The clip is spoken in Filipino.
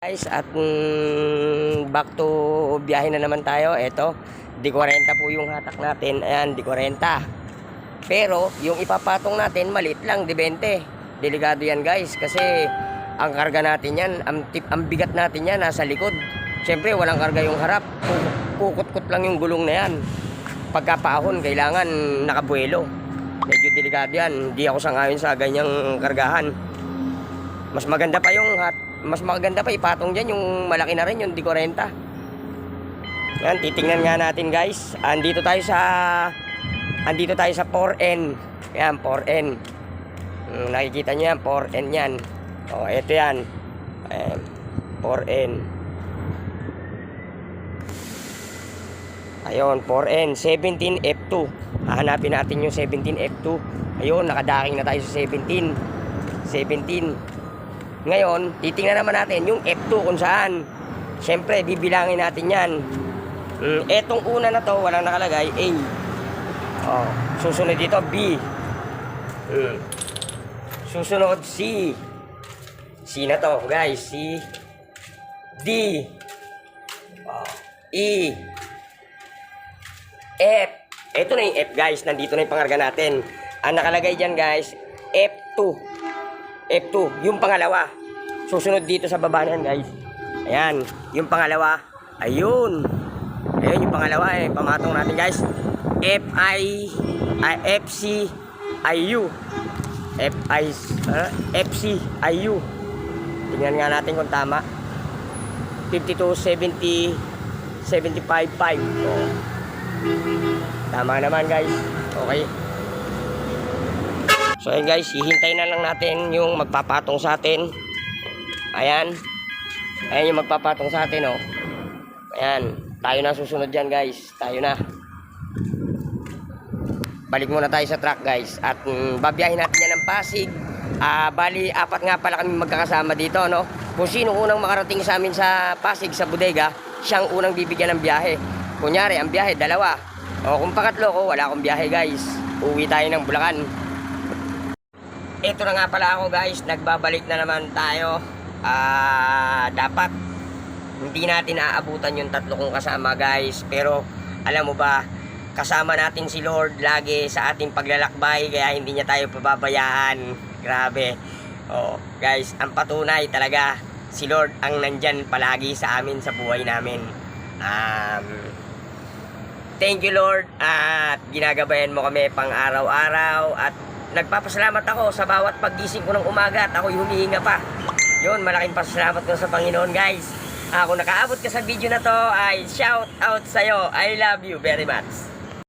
Guys, at mm, back to biyahe na naman tayo. Ito, di 40 po yung hatak natin. Ayan, di 40. Pero, yung ipapatong natin, malit lang, di 20. Delikado yan guys, kasi ang karga natin yan, ang, tip, ang bigat natin yan, nasa likod. Siyempre, walang karga yung harap. Kukut-kut lang yung gulong na yan. Pagkapaahon, kailangan nakabuelo. Medyo delikado yan. Hindi ako sangayon sa ganyang kargahan. Mas maganda pa yung hat, mas maganda pa ipatong diyan yung malaki na rin yung di 40. Yan, titingnan nga natin guys. Andito tayo sa andito tayo sa 4N. Yan, 4N. Mm, nakikita niyo yan, 4N yan. Oh, ito yan. Ayan, 4N. Ayun, 4N, 17F2. Hahanapin natin yung 17F2. Ayun, nakadaking na tayo sa 17. 17. Ngayon, titingnan naman natin yung F2 kung saan. Siyempre, bibilangin natin yan. Mm, etong una na to, walang nakalagay, A. Oh, susunod dito, B. Mm. Susunod, C. C na to, guys. C. D. Oh, E. F. Ito na yung F, guys. Nandito na yung pangarga natin. Ang nakalagay dyan, guys, F2. F2, yung pangalawa. Susunod dito sa baba na guys. Ayan, yung pangalawa. Ayun. Ayun yung pangalawa eh. Pamatong natin, guys. F-I, I, F-C, I-U. F-I, uh, F-C, I-U. Tingnan nga natin kung tama. 52, 70, 75, 5. Oh. Tama naman, guys. Okay. So ayun guys, hihintay na lang natin yung magpapatong sa atin. Ayan. Ayan yung magpapatong sa atin, oh. Ayan. Tayo na susunod dyan, guys. Tayo na. Balik muna tayo sa truck, guys. At mm, babiyahin natin yan ng Pasig. Ah, bali, apat nga pala kami magkakasama dito, no? Kung sino unang makarating sa amin sa Pasig, sa bodega, siyang unang bibigyan ng biyahe. Kunyari, ang biyahe, dalawa. O kung pangatlo ko, wala akong biyahe, guys. Uwi tayo ng Bulacan. Ito na nga pala ako guys, nagbabalik na naman tayo. Ah, dapat hindi natin aabutan yung tatlo kong kasama guys. Pero alam mo ba, kasama natin si Lord lagi sa ating paglalakbay kaya hindi niya tayo pababayaan. Grabe. Oh, guys, ang patunay talaga si Lord ang nandyan palagi sa amin sa buhay namin. Um, Thank you Lord at ginagabayan mo kami pang araw-araw at nagpapasalamat ako sa bawat paggising ko ng umaga at ako'y humihinga pa. Yun, malaking pasalamat ko sa Panginoon guys. Ako nakaabot ka sa video na to ay shout out sa'yo. I love you very much.